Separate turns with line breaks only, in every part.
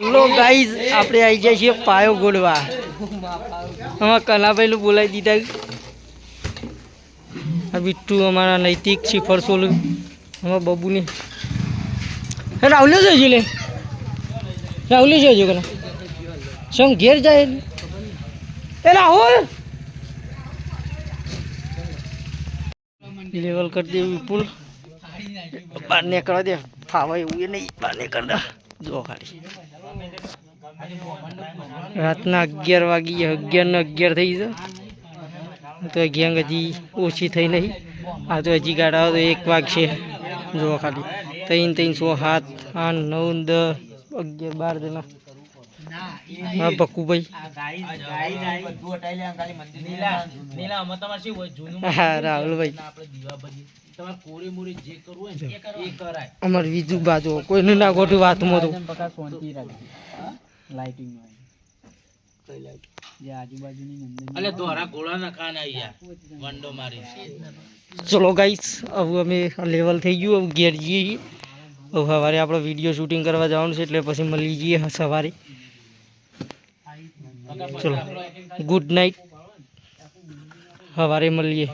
લો guys આપણે આવી જાય છીએ પાયો ગોળવા. આમાં કલાભાઈનું બોલાવી દીધા. આ બિટ્ટુ અમારા નૈતિક શિફર સોલું. આમાં બબુની. હે રાહુલ જ હજુ લે રાહુલ જ કલા શું ઘેર જાય? એ રાહુલ! લેવલ કરી દે વિપુલ. બહાર નીકળવા દે. ફાવા એવું નહીં. બહાર નીકળ દે જો ખાલી. રાતના અગિયાર વાગી અગિયાર ને અગિયાર થઈ ગયો. તો ગેંગ હજી ઓછી થઈ નહીં. આ તો હજી ગાડા તો એક વાગશે જોવા ખાલી. ત્રણ ત્રણ, સો, સાત, આઠ, નવ, દસ, અગિયાર, બાર જણા હા પક્કુભાઈ હા, રાહુલભાઈ. અમારે બીજું બાજુ કોઈનું ના ગોઠું વાતમાં તો. ચલો ગાઈસ હવે અમે લેવલ થઈ ગયું હવે ઘેર જઈએ હવે સવારે આપણે વીડિયો શૂટિંગ કરવા જવાનું છે એટલે પછી મળી જઈએ સવારે. ચલો ગુડ નાઇટ સવારે મળીએ.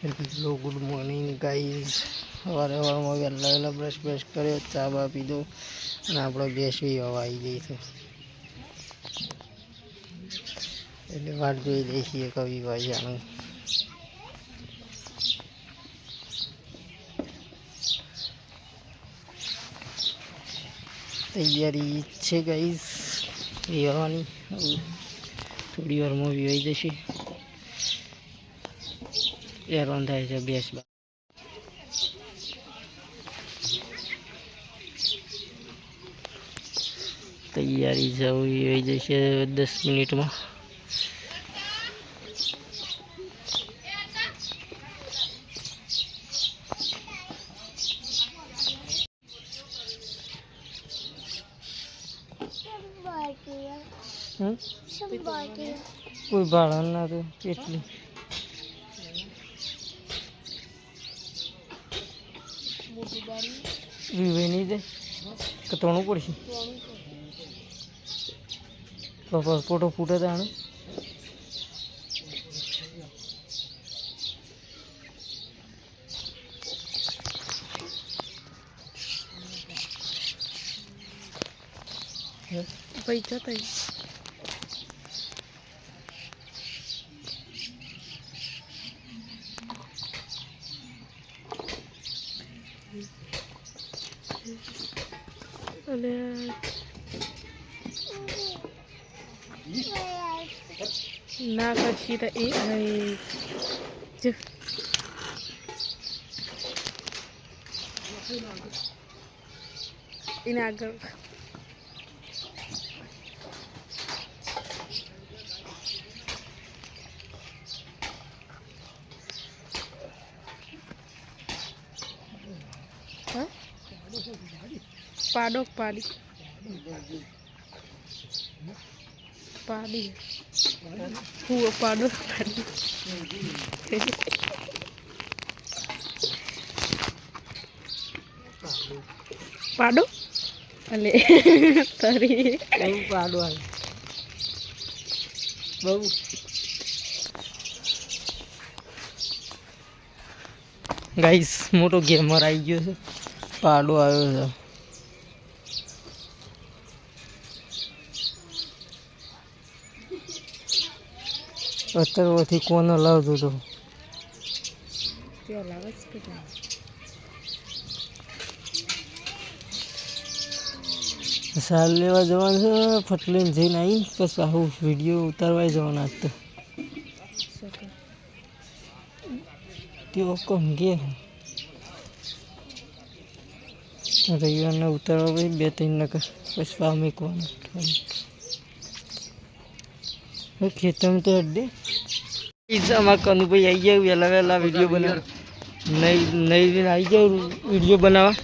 હેલો ગુડ મોર્નિંગ ગાઈઝ સવારે સવારમાં વહેલા વહેલા બ્રશ બ્રશ કર્યો ચા બા પીધો. અને આપણો ગેસ બી હવા આવી ગઈ છે. એટલે વાટ જોઈ લઈએ છીએ કવિભાઈ આનું. તૈયારી છે ગાઈઝ રહેવાની. થોડી વારમાં વિવાઈ જશે. હેરાન થાય છે, બેસ તૈયારી જવી હોઈ જશે દસ મિનિટમાં. હમ? કોઈ ભાડા ના તો એટલી વિવાઈ નહીં દે કે તણું પડશે? ફોટો ફૂટે તાણે
પૈસા થઈ અને ના કરશી તો એ નહીં જો એને આગળ હા પાડો પાડી પાડી હું પાડો પાડી પાડો અલે તારી
બહુ પાડવા બહુ. ગાઈસ, મોટો ગેમર આવી ગયો છે. પાડો આવ્યો છે. અત્યારથી કોને લાવતો હતો
ના?
સાલ લેવા જવાનું છે ફટલીને જઈને આવી પછી આવું વીડિયો ઉતારવા જવાના તો. તેઓ કમ કે રવિવારને ઉતારવા પછી બે ત્રણ નકર પછી પા હવે ખેતરમાં તો અડે અમારા કનુભાઈ આવી ગયા, વહેલા વહેલા વીડિયો બનાવ નહીં નહીં આવી જાવ વીડિયો બનાવવા.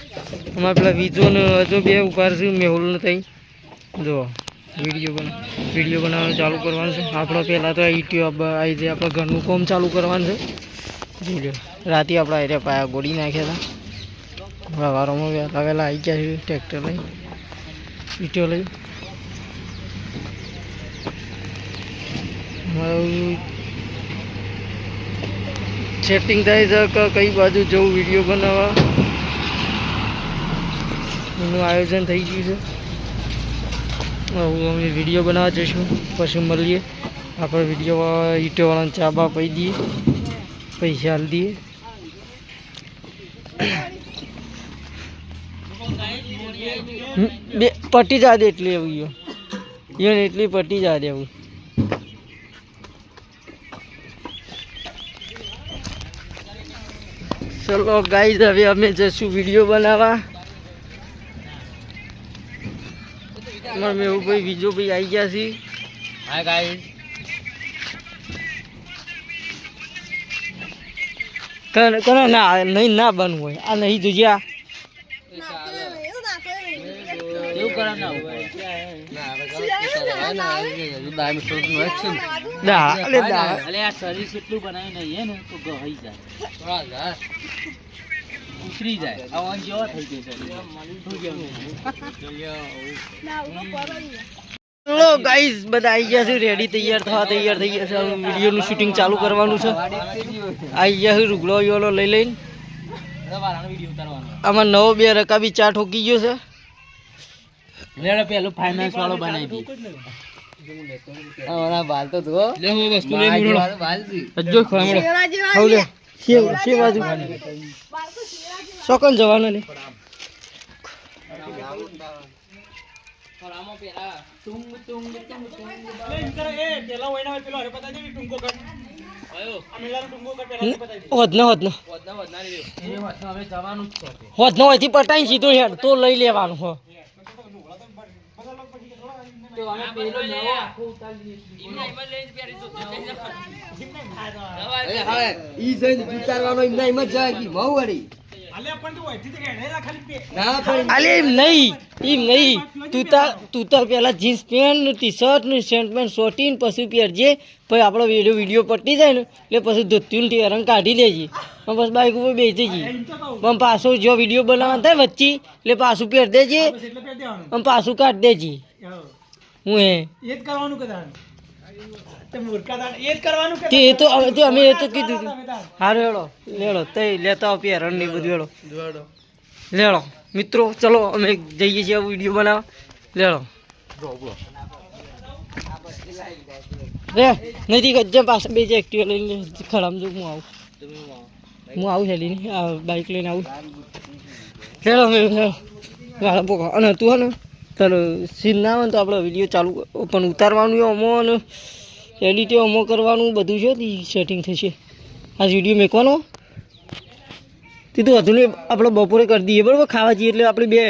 અમારે પેલા વિજોને હજુ બે ઉકાર છે મેહુલને ત્યાં જો વીડિયો બના વીડિયો બનાવવાનું ચાલુ કરવાનું છે. આપણે પહેલાં તો યુટ્યુબ આવી જાય આપણે ઘરનું કામ ચાલુ કરવાનું છે. જોઈ રાતે આપણે આરે પાયા ગોળી નાખ્યા હતા. વારોમાં વહેલા વહેલા આવી ગયા છે, ટ્રેક્ટર લઈ. ઈટો લઈ. સેટિંગ થાય છે કઈ બાજુ જવું વીડિયો બનાવવા. એનું આયોજન થઈ ગયું છે. હવે અમે વીડિયો બનાવવા જઈશું. પછી મળીએ. આપણે વીડિયો ઈટોવાળાને ચા બા દઈએ. પૈસા હાલ દઈએ. બે પટી જા દે એટલી એવું ગયો યો એટલી પટી જા દે એવું. ચલો ગાઈઝ હવે અમે જઈશું વીડિયો બનાવવા અમારા મેહુભાઈ બીજો ભાઈ આવી ગયા છે કને ના નહીં ના બનવું હોય આ નહીં જોજે
એવું કરે ના
દા અલે દા
અલે આ શરીર એટલું બનાવી નહીં ને? તો ગહી જાય. ઉતરી જાય. આ વાંગ જેવો થઈ ગયો
ચલો ગાઈઝ બધા આવી ગયા છે રેડી તૈયાર થવા તૈયાર થઈ ગયા છે. વિડીયોનું શૂટિંગ ચાલુ કરવાનું છે. આવી ગયા છે રૂગલો યોલો લઈ લઈને. આમાં નવો બે રકાબી ચા ઠોકી ગયો છે.
લેડો ફાઇનાન્સ વાળો બનાવી દી. હમણાં બાલ તો ધો લે હું વસ્તુ લઈ મુડો બાલ દી
હજો ખમડો લે શેવ શે બાજુ. સોકન જવાનો લે હોદનો હોદનો.
હવે જવાનું જ છે
હોદનો હોયથી પટાઈ સીધું હેડ. તો લઈ લેવાનું હો.
તો અમે પેલો નવો આખો ઉતારી
ઈ જઈને ઉતારવાનો એમના એમ જ જાય કે બહુ વળી. ના
પહેલાં જીન્સ પેન્ટ ટી શર્ટ ને શર્ટ પેન્ટ સોટીને પછી પહેરજે. પછી આપણો વીડિયો વીડિયો પટી જાય ને એટલે પછી ધોત્યું ને રંગ કાઢી લેજે. અને બસ બાઈક ઉપર બેસી જઈએ પણ પાછો જો વીડિયો બનાવવાનો થાય વચ્ચે એટલે પાછું પહેર દેજે. આમ પાછું કાઢી દેજે. હું એ. તે એ તો હવે તે અમે એ તો કીધું હતું હારું લેડો તે લેતા આવો પહેરણ બધું હેડો લેડો મિત્રો ચલો અમે જઈએ છીએ વીડિયો બનાવવા. લેડો રે નથી ગજ્જમ પાસે બે જે એક્ટિવા લઈને ખરામ જો હું આવું. હું આવું છે લઈને આ બાઇક લઈને આવું. લેડો અમે લેડો ગાળા પોકો અને તું હે ચાલો સીન ના ને તો આપણે વીડિયો ચાલુ પણ ઉતારવાનું અમો અને એડિટે અમો કરવાનું, બધું છે તે સેટિંગ થશે આ વીડિયો મેકવાનો. તે તો વધુ નહીં આપણે બપોરે કરી દઈએ, બરાબર? ખાવા જઈએ એટલે આપણે બે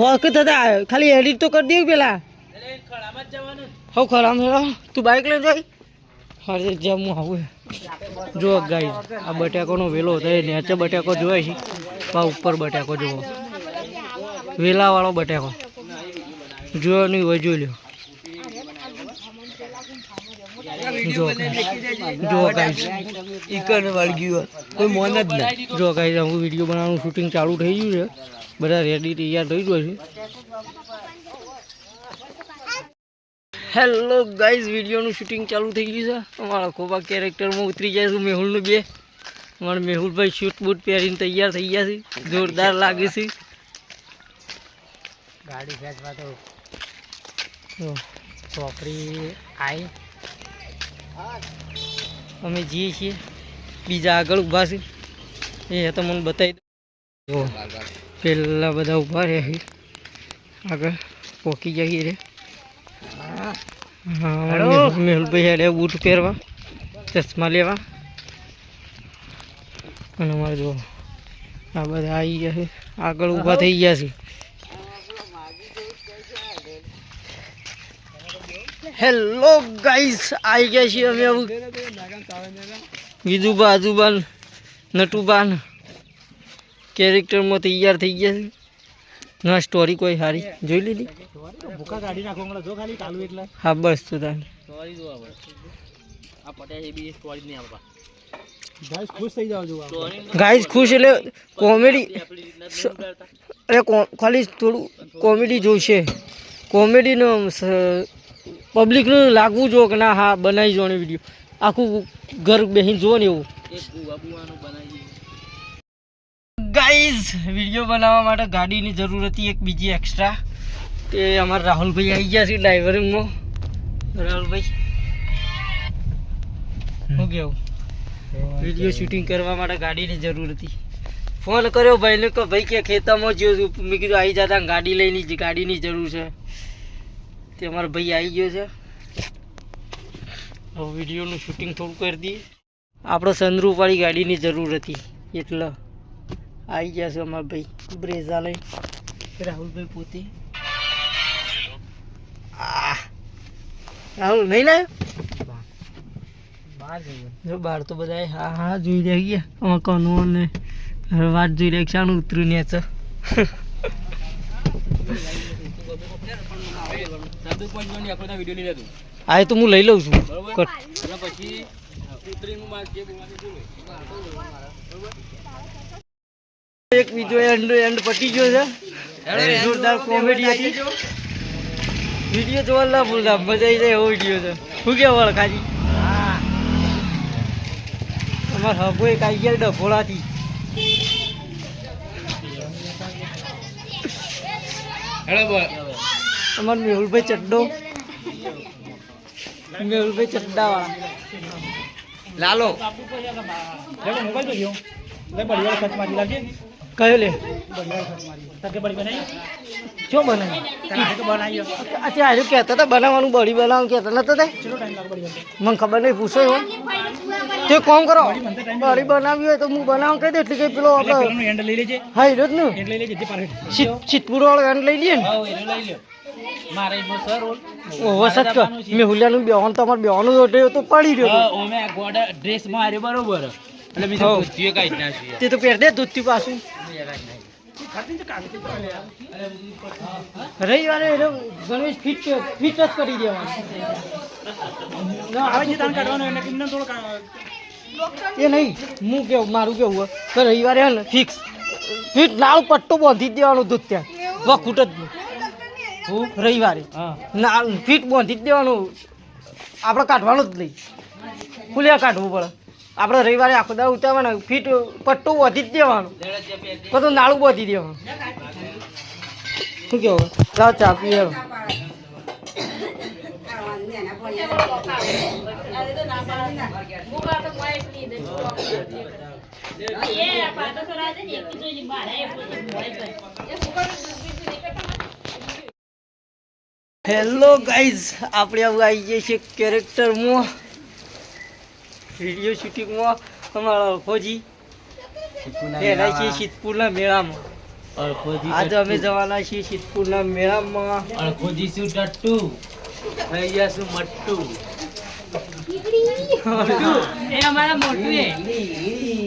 વખત થતા ખાલી એડિટ તો કરી દઈએ પેલા. હવ ખરામ તું બાઇક લઈને જાય? અરે જમું આવું જો ગાઈ આ બટાકોનો વેલો થાય નીચે બટાકો જોવાય છે. ઉપર બટાકો જોવો. વેલાવાળો બટેકો. જોયો નહીં હોય જોઈ લ્યો. જો ગાઈસ.
ઈકન વળી ગયું કોઈ મોન જ નહીં.
જો ગાઈસ હું વીડિયો બનાવવાનું શૂટિંગ ચાલુ થઈ ગયું છે. બધા રેડી તૈયાર થઈ ગયો છે. હેલો ગાઈસ વિડીયોનું શૂટિંગ ચાલુ થઈ ગયું છે. અમારા ખોબા કેરેક્ટરમાં ઉતરી જાય છું મેહુલનું બે. અમારા મેહુલભાઈ શૂટ બૂટ પહેરીને તૈયાર થઈ ગયા છે. જોરદાર લાગે છે. ગાડી ખેંચવા તો ચોપડી આવી અમે જઈએ છીએ. બીજા આગળ ઊભા છે. એ તો મને બતાવી દો. પેલા બધા ઊભા રહે આગળ પોકી જઈએ રે હા મેહુલભાઈ હેડે બૂટ પહેરવા. ચશ્મા લેવા. અને અમારે જો આ બધા આવી ગયા છે. આગળ ઊભા થઈ ગયા છે. હેલો ગાઈસ આવી ગયા છીએ અમે આવું. વિધુબા આજુબાન, નટુબાન કેરેક્ટરમાં તૈયાર થઈ ગયા છે. ના સ્ટોરી કોઈ સારી. જોઈ લીધી? હા, બસ તો તાન ગાઈસ ખુશ એટલે કોમેડી અરે ખાલી થોડું કોમેડી જોઈશે કોમેડીનું પબ્લિકનું લાગવું જો કે ના હા બનાવી જો વીડિયો આખું ઘર બેસીને જુઓ ને એવું. ગાઈઝ વીડિયો બનાવવા માટે ગાડીની જરૂર હતી એક બીજી એક્સ્ટ્રા તે અમારા રાહુલભાઈ આવી ગયા છે ડ્રાઈવરિંગમાં રાહુલભાઈ શું કેવું? વીડિયો શૂટિંગ કરવા માટે ગાડીની જરૂર હતી. ફોન કર્યો ભાઈને કે ભાઈ કે ખેતરમાં જ્યો છું. મેં કીધું આવી જતા ગાડી લઈને ગાડીની જરૂર છે. તે અમારો ભાઈ આવી ગયો છે. હવે વિડીયોનું શૂટિંગ થોડું કરી દઈએ. આપણે સનરૂફવાળી ગાડીની જરૂર હતી. એટલે આવી ગયા છે અમારા ભાઈ. બ્રેઝા લઈ રાહુલભાઈ પોતે. રાહુલ નહીં લાવ્યો બાર બહાર તો બધા હા હા જોઈ રહ્યા ગયા. આમાં કનો ને વાત જોઈ રહ્યા શાનું ઉતર્યું ને છે આ તો હું લઈ લઉં છું. એક બીજો એન્ડ એન્ડ પટી ગયો છે. જોરદાર કોમેડી હતી વીડિયો જોવા ના ભૂલતા મજા આવી જાય એવો વીડિયો છે. શું કે વળખાજી અમાર હબો એક આવી ગયા ડફોળાથી અમાર મેહુલભાઈ ચડ્ડો. મેહુલભાઈ ચડ્ડા વાળા
લાલો.
કયો લે? શું અચ્છા આજે કહેતા હતા બનાવવાનું બળી બનાવવાનું કહેતા નતા તે મને ખબર નહીં પૂછો એવું. તે કોમ કરો. બળી બનાવી હોય તો હું બનાવું કહી દે એટલે કે પેલો આપણે હા જ ને. સિદ્ધપુર વાળો એન્ડ લઈ લઈએ ને. ઓહો સચ મેં હુલિયાનું બેવાનું તમારે બેવાનું રોટે તો પડી રહ્યો
ડ્રેસમાં આર્યો બરોબર. એટલે મેં
હઉ.
ધોતીઓ કાઢી નાખ્યું
તે તો પહેર દે દૂધથી પાછું. રવિવારે ગણેશ ફિટ ફિટ જ કરી દેવાનું. ના, આખું એ નહીં હું કેવું મારું કેવું હોય? રવિવારે હે ને ફિક્સ ફિટ નાળું પટ્ટો બાંધી જ દેવાનું દૂધ ત્યાં. વખૂટ જ નહીં. હું રવિવારે. ના ફીટ બાંધી જ દેવાનું. આપણે કાઢવાનું જ નહીં. ખુલ્યા કાઢવું પડે. આપણે રવિવારે આખો દાડો ઉતારવાનો. ફીટ પટ્ટું વધી જ દેવાનું. બધું નાળું વધી દેવાનું. શું કેવું? ચા ચા પીએ હેલો. હેલો ગાઈઝ આપણે આવું આવી જઈએ છીએ કેરેક્ટરમાં વિડીયો શૂટિંગમાં અમારા ફોજી એના છીએ સિદ્ધપુરના મેળામાં આજે અમે જવાના છીએ સિદ્ધપુરના મેળામાં
અળખોજી શું ટટ્ટુ થઈ ગયા શું મટ્ટુ એ અમારા મોટું એ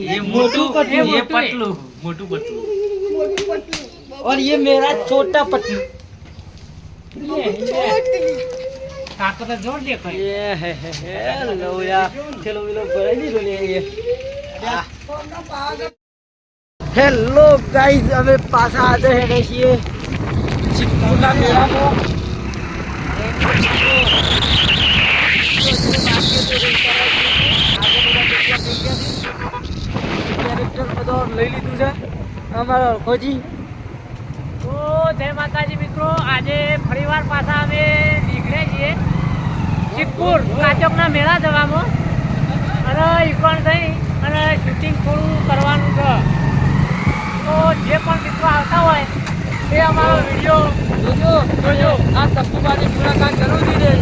એ મોટું
પતલું,
એ
મોટું એ.
પતલું મોટું પતલું
और ये मेरा छोटा पतलू હેલો ગાઈઝ અમે પાછા આજે હેડે છીએ લઈ લીધું છે અમારો ખોજી
ઓ, જય માતાજી મિત્રો. આજે ફરીવાર પાછા અમે નીકળ્યા છીએ. સિદ્ધપુર કાચોકના મેળા જવામાં. અને ઈકણ થઈ અને શૂટિંગ થોડું કરવાનું છે. તો જે પણ મિત્રો આવતા હોય તે અમારો વીડિયો
જોજો જોજો. આ તપુબાની મુલાકાત જરૂરી રહે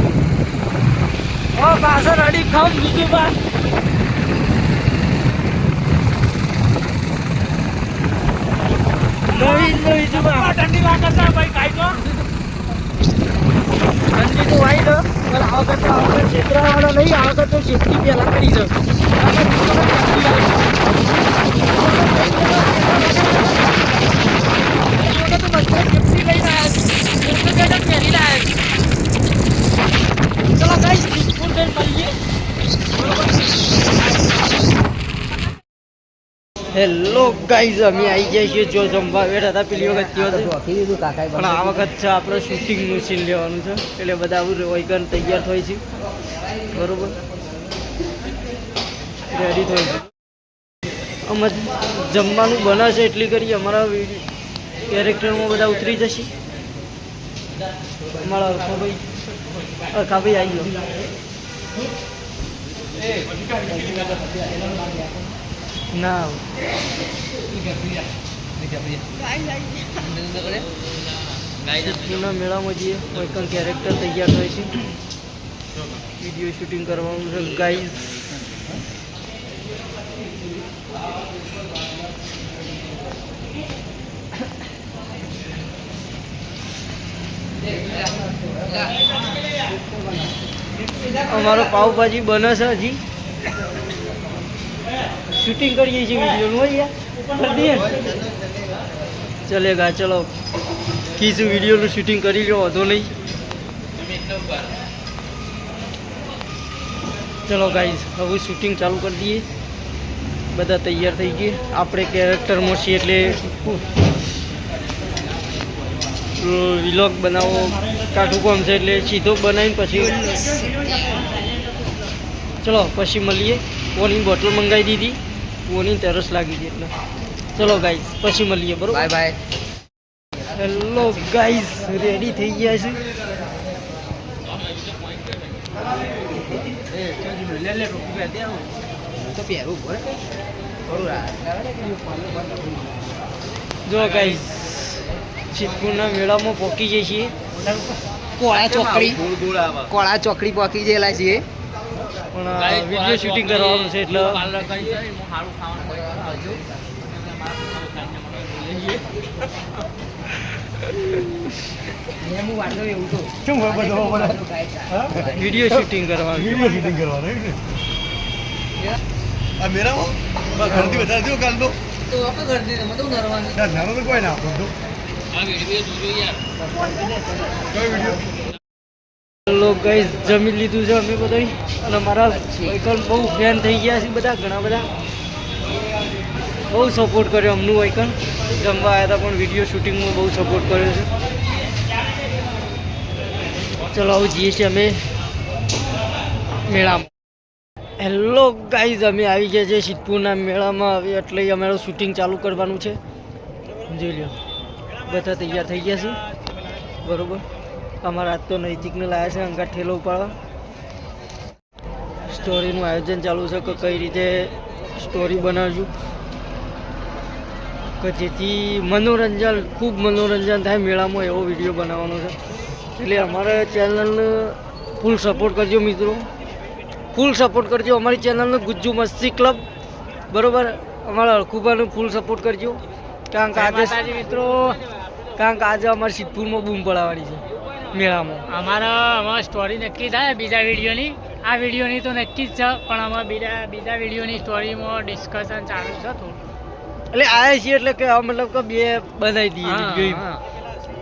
ઓ પાછળ અડી ખાઉં બીજું બા નવી નવી જુબા
ઠંડી છે ભાઈ કાંઈ તો
વાઈ દો પણ આ વખત આ વખત છેતરાવાળો નહીં, આ વખત છેતરી પહેલા કરી દો ચલો ગાઈસ બિસ્કુટ લઈને મળીએ ગાઈઝ અમે આવી જઈએ છીએ જો જમવા બેઠા હતા પેલી વખત થયો હતો પણ આ વખત છે આપણે શૂટિંગનું સીન લેવાનું છે. એટલે બધા વૈગન તૈયાર થાય છે. બરોબર? રેડી થાય છે. અમે જમવાનું બનાવશે એટલી કરી અમારા કેરેક્ટરમાં બધા ઉતરી જશે. અમારા અરખાભાઈ અરખાભાઈ આવી ગયો. જૂના મેળામાં જઈએ. કોઈ પણ કેરેક્ટર તૈયાર થાય છે. વીડિયો શૂટિંગ કરવાનું છે. ગાઈઝ અમારો પાવભાજી બને છે હજી. શૂટિંગ કરીએ છીએ વિડીયોનું હોય યાર કરી દઈએ ને ચલેગા ચલો કીધું વિડીયોનું શૂટિંગ કરી લો વાંધો નહીં ચલો ગાઈઝ હવે શૂટિંગ ચાલુ કરી દઈએ બધા તૈયાર થઈ ગઈએ આપણે કેરેક્ટરમાં છીએ એટલે વિલોગ બનાવો કાઠું કામ છે એટલે સીધો બનાવીને પછી ચલો પછી મળીએ ઓની બોટલ મંગાવી દીધી ઓની તરસ લાગી ગઈ એટલે. ચલો ગાઈઝ પછી મળીએ બરોબર?
Bye bye
hello guys ready થઈ ગયા છે? જો ગાઈસ સિદ્ધપુરના મેળામાં પહોંચી જઈએ છીએ.
કોળા ચોકડી કોળા ચોકડી પહોંચી ગયેલા છીએ.
પણ વીડિયો શૂટિંગ કરવાનું છે એટલે
પાર્લર કરી છે, એમાં સારું ખાવાનું હોય તો ખાઈને મને લઈ જઈએ.
વીડિયો શૂટિંગ
આ વીડિયો જોજો યાર.
હેલો ગાઈઝ જમી લીધું છે અમે બધા અને મારા વાઇકલ બહુ ફેન થઈ ગયા છે બધા, ઘણા બધા. બહુ સપોર્ટ કર્યો અમનું વાઇકલ જમવા આવ્યા હતા પણ વીડિયો શૂટિંગમાં બહુ સપોર્ટ કર્યો છે. ચલો આવું જઈએ છીએ અમે મેળામાં. હેલો ગાઈઝ અમે આવી ગયા છે સિદ્ધપુરના મેળામાં. હવે એટલે અમારું શૂટિંગ ચાલુ કરવાનું છે. જોઈ લો બધા તૈયાર થઈ ગયા છે. બરોબર. અમારા આજ તો નૈતિકને લાયા છે અંગા ઠેલો ઉપાડવા સ્ટોરીનું આયોજન ચાલુ છે કે કઈ રીતે સ્ટોરી બનાવશું કે જેથી મનોરંજન ખૂબ મનોરંજન થાય મેળામાં એવો વીડિયો બનાવવાનો છે. એટલે અમારા ચેનલને ફૂલ સપોર્ટ કરજો મિત્રો. ફૂલ સપોર્ટ કરજો. અમારી ચેનલને ગુજ્જુ મસ્તી ક્લબ બરોબર? અમારા અળખુબાનું ફૂલ સપોર્ટ કરજો. કારણ કે આજે
મિત્રો.
કારણ કે આજે અમારે સિદ્ધપુરમાં બૂમ પડાવવાની છે. મેળામાં.
અમારા અમારી સ્ટોરી નક્કી થાય બીજા વિડીયોની. આ વિડીયોની તો નક્કી જ છે પણ આમાં બીજા બીજા વિડીયોની સ્ટોરીમાં ડિસ્કશન ચાલુ છે થોડું.
એટલે આવ્યા છીએ એટલે કે મતલબ કે બે બનાવી દઈએ.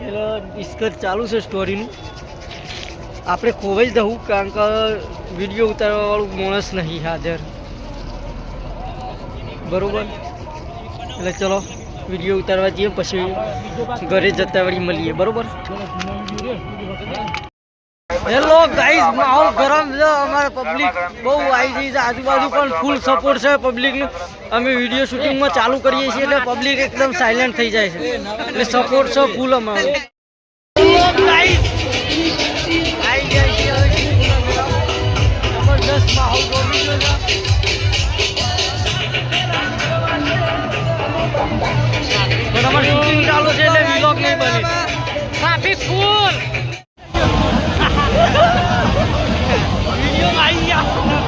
એટલે ડિસ્કસ ચાલુ છે સ્ટોરીનું આપણે ખોવાઈ જવું કારણ કે વીડિયો ઉતારવા વાળું માણસ નહીં હાજર. બરોબર? એટલે ચલો વીડિયો ઉતારવા જઈએ પછી ઘરે જતા વળી મળીએ. બરોબર? હેલો ગાઈઝ માહોલ ગરમ છે. અમારે પબ્લિક બહુ આવી છે. આજુબાજુ પણ ફૂલ સપોર્ટ છે પબ્લિકનું અમે વીડિયો શૂટિંગમાં ચાલુ કરીએ છીએ એટલે પબ્લિક એકદમ સાયલેન્ટ થઈ જાય છે. એટલે સપોર્ટ છે ફૂલ અમારો. જબરદસ્ત શૂટિંગ ચાલુ છે એટલે વિલોગ નહીં બને.
ફૂલ Ja, ja.